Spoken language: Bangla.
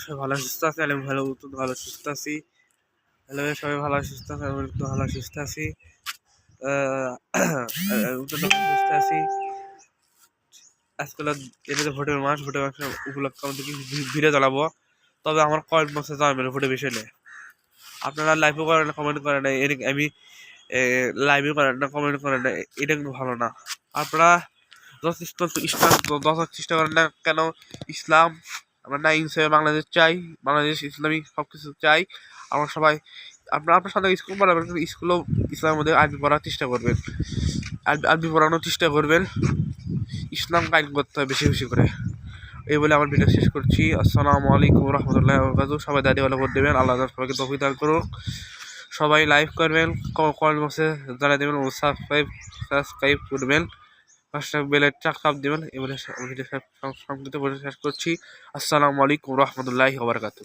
সবাই ভালো সুস্থ আছে আমি ভালো ভালো সুস্থ আছি। হ্যালো, সবাই ভালো সুস্থ আছে আমি ভালো সুস্থ আছি। সুস্থ আছি। আজকাল এমনিতে ভোটের মাস ভোটের মাস উপলক্ষে আমাদের কিছু ভি- ভিডিও চালাবো। তবে আমার কয়েক বছর জানবেন ভোটের বিষয়ে আপনারা লাইভও করেন না কমেন্ট করেন না, এর আমি লাইভও করেন না কমেন্ট করেন না, এটা কিন্তু ভালো না। আপনারা যথেষ্ট ইসলাম যথার চেষ্টা করেন না কেন, ইসলাম আমরা না হিসেবে বাংলাদেশ চাই, বাংলাদেশ ইসলামিক সব কিছু চাই। আমরা সবাই আপনার আপনার সাথে স্কুল পড়াবেন স্কুলেও ইসলামের মধ্যে আরবি পড়ার চেষ্টা করবেন। আরবি পড়ানোর চেষ্টা করবেন। ইসলাম কায়েম করতে হবে বেশি বেশি করে। এই বলে আমার ভিডিও শেষ করছি। আসসালামু আলাইকুম রহমতুল্লাহ বরকাতু সবাই ভালো করে দেবেন। আল্লাহ সবাইকে তৌফিক করুন সবাই লাইভ করবেন কমেন্ট বক্সে জানিয়ে দেবেন সাবস্ক্রাইব সাবস্ক্রাইব করবেন। পাঁচটা বেলের চা কাপ দেবেন এবারে সংক্ষিপ্ত বলে শেষ করছি। আসসালামু আলাইকুম রহমতুল্লাহি ওবরাকাতু